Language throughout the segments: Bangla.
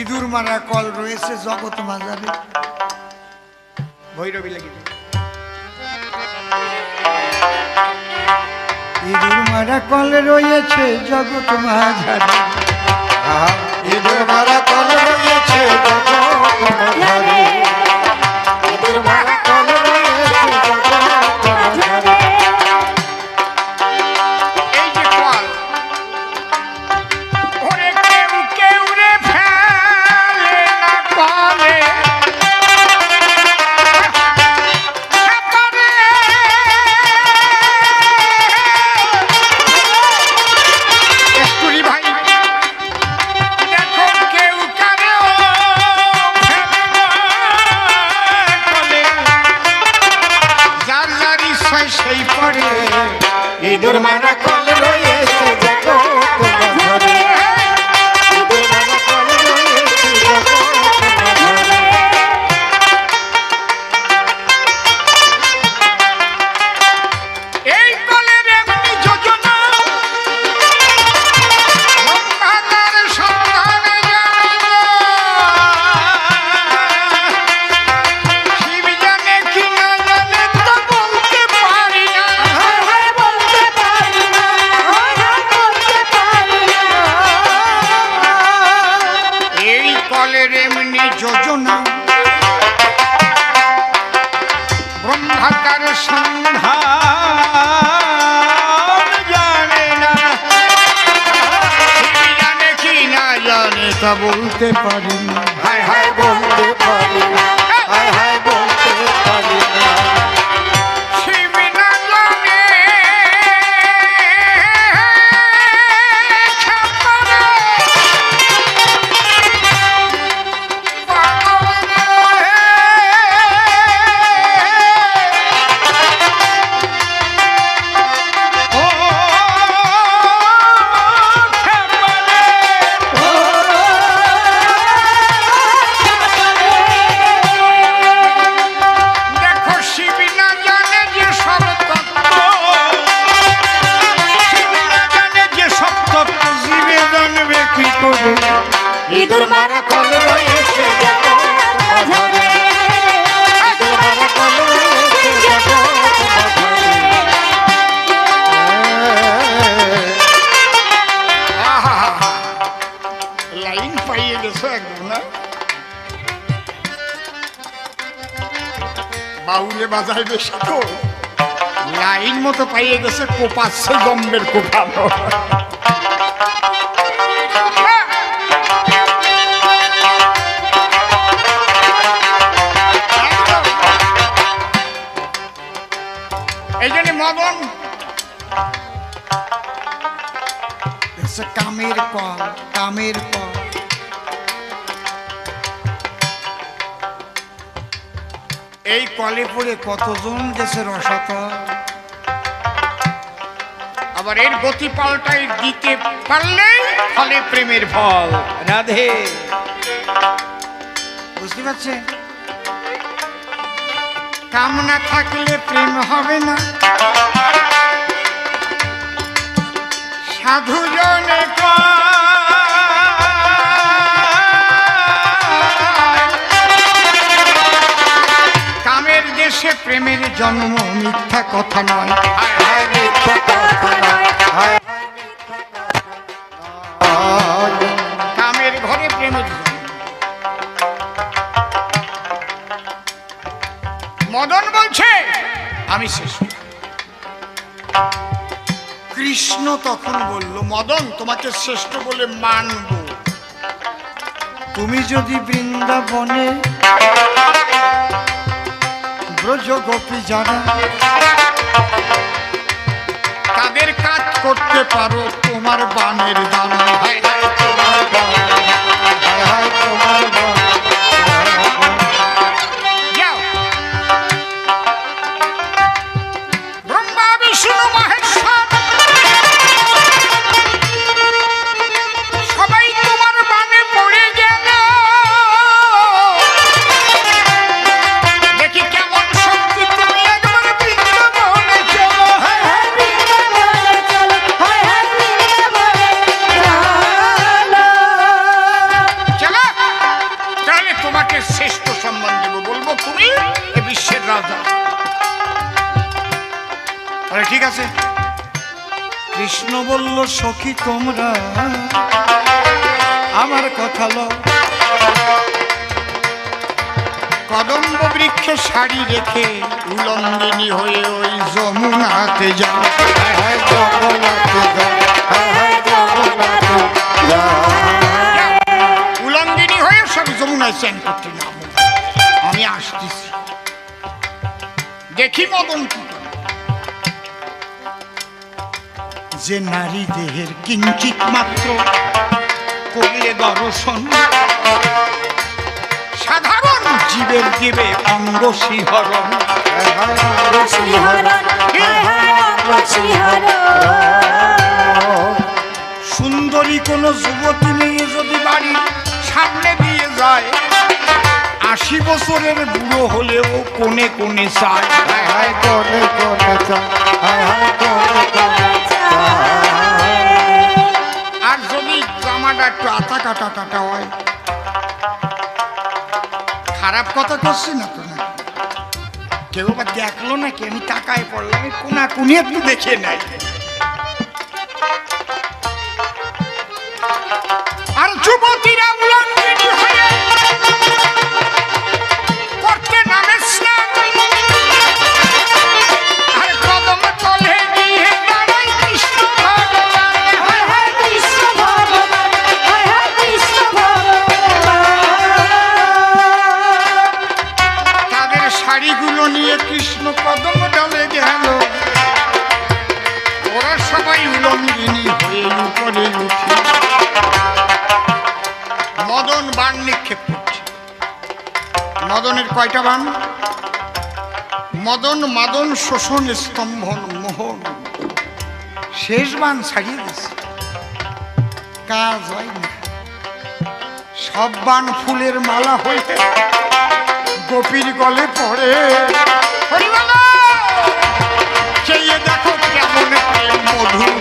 ইঁদুর মারা কল রয়েছে, জগৎ মাজারে। ভৈরবী লেগে ইঁদুর মারা কল রয়েছে, জগৎ মাঝারে ইঁদুর মারা কল রয়েছে, জগৎ ইঁদুর এই কলের এমনি যোজনা। ব্রহ্মাকার সন্ধ্যা জানে না। না বলতে পারি হায় হায় বলতে বাউলে বাজায় বেশি তো। লাইন মতো পাইয়ে গেছে কোপাচ্ছে গম্বের কোপানো। এই জন্য মদন কামের কল কামের কল। এই কলে পড়ে কতজন গেছে রসত? আবার এর গতি পাল্টাই দিতে পারলে ফলে প্রেমের ফল। রাধে। বুঝতে পারছেন? কামনা থাকলে প্রেম হবে না। সাধু জনে কামের প্রেমের জন্ম মিথ্যা কথা নয়। মিথ্যা কথা নয়। মিথ্যা কথা নয়। কামের ঘরে প্রেমের মদন বলছে আমি শেষ কৃষ্ণ তখন বলল মদন তোমাকে শ্রেষ্ঠ বলে মানব। তুমি যদি বৃন্দাবনে ব্রজ গোপী জানে। তাদের কাজ করতে পারো তোমার বানের দানা? বলল সখী তোমরা। আমার কথা লো। কদম্ব বৃক্ষে শাড়ি রেখে উলঙ্গিনী হয়ে ওই যমুনাতে যাও উলঙ্গিনী হয়ে সব যমুনায় চ্যান করতে নামো। আমি আসতেছি। দেখি মদন কি। যে নারী দেহের কিঞ্চিত মাত্র করলে দর্শন। সাধারণ জীবের দেবে অঙ্গ শিহরণ। সুন্দরী কোন যুবতী নিয়ে যদি বাড়ি সামনে দিয়ে যায় আশি বছরের বুড়ো হলেও কোনে কোনে চায়। আর জামাটা একটু আতা কাটা টাটা হয়। খারাপ কথা করছি না তো কেউ বা দেখল নাকি? আমি টাকায় পড়লাম কোনা কোনি একটু দেখে নাই। আর যুবতীরা উলঙ্গিনী কয়টা বান? মদন মাদন শোষণ স্তম্ভন মোহন। শেষ বান ছাড়িয়ে দিছে। কাজ হয় না। সব বান ফুলের মালা হয়ে গোপীর গলে পড়ে। দেখো কেমন মধুর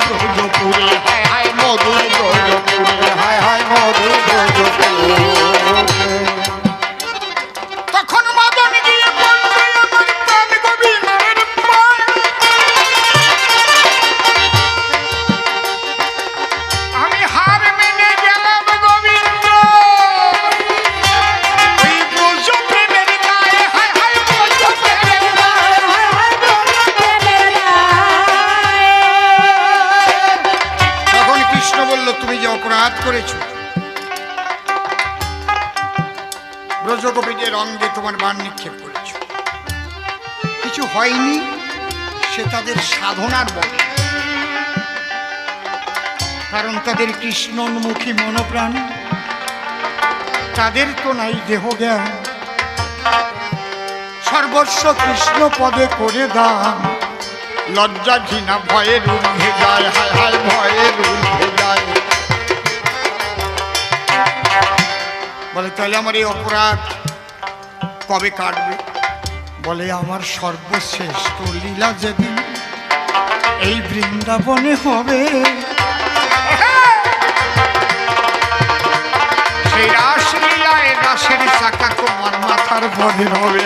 মধুর যে করেছ। ব্রজগোপীদের অঙ্গে তোমার বান নিক্ষেপ করেছ। কিছু হয়নি, সে তাদের সাধনার বলে। কারণ তাদের কৃষ্ণন্মুখী মনোপ্রাণ, তাদের তো নাই দেহ জ্ঞান। সর্বস্ব কৃষ্ণ পদে করে দান। লজ্জা ঘৃণা ভয়ের ঊর্ধ্বে যায়, হায় হায় ভয়ের ঊর্ধ্বে বলে, তাহলে আমার এই অপরাধ কবে কাটবে? বলে, আমার সর্বশ্রেষ্ঠ লীলা যেদিন এই বৃন্দাবনে হবে। সেই চাকা তোমার মাথার হবে।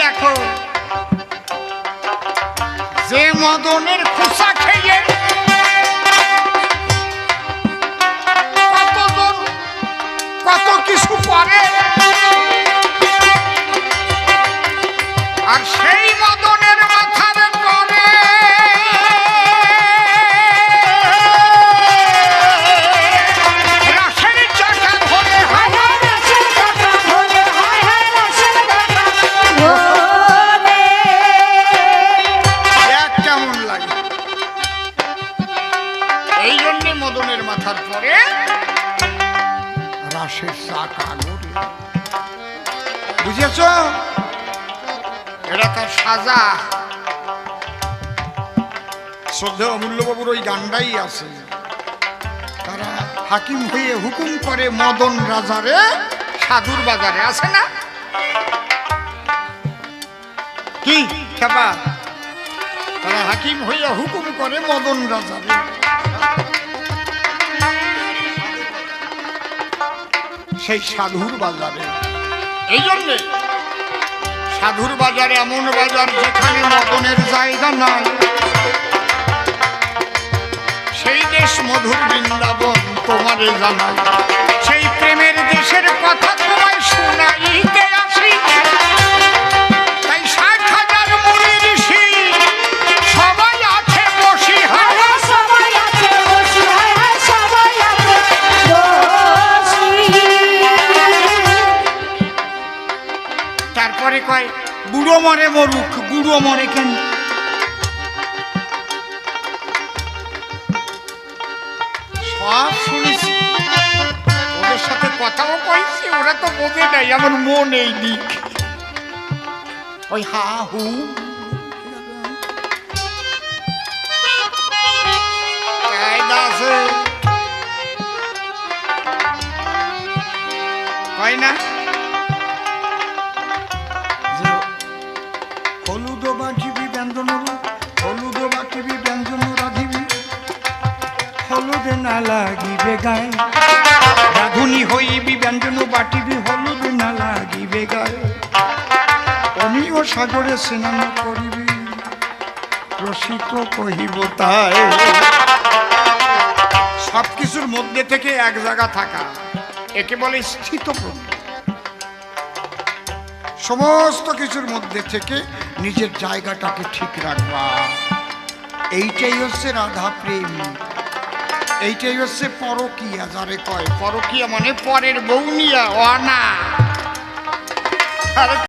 দেখো, যে মদনের এটা তার সাজা। শ্রদ্ধা অমূল্যবাবুর ওই গানটাই আছে। তারা হাকিম হয়ে হুকুম করে মদন রাজারে সাধুর বাজারে, আছে না? কি খেপা? তারা হাকিম হইয়া হুকুম করে মদন রাজারে। সেই সাধুর বাজারে। এই জন্যে সাধুর বাজার এমন বাজার যেখানে মতনের জায়গা নাই। সেই দেশ মধুর বৃন্দাবন তোমারে জানাই। সেই প্রেমের দেশের কথা তোমায় শোনাইতে আসি। ওদের সাথে কথাও কইছি, ওরা তো বোঝে নাই, আমার মন এই দিক। ওই হা হু। আছে। কয় না? না রাধুনি হইবি ব্যঞ্জন, বাটিবি হলুদ অমিও সাগরে স্নান করিবি, রসিক কহিব তাই। সব কিছুর মধ্যে থেকে এক জায়গা থাকা, একে বলে স্থিত সমস্ত কিছুর মধ্যে থেকে নিজের জায়গাটাকে ঠিক রাখবা। এইটাই হচ্ছে রাধা প্রেম। এইটাই হচ্ছে পরকিয়া যারে কয়। পরকিয়া মানে পরের বউ নিয়া অনা।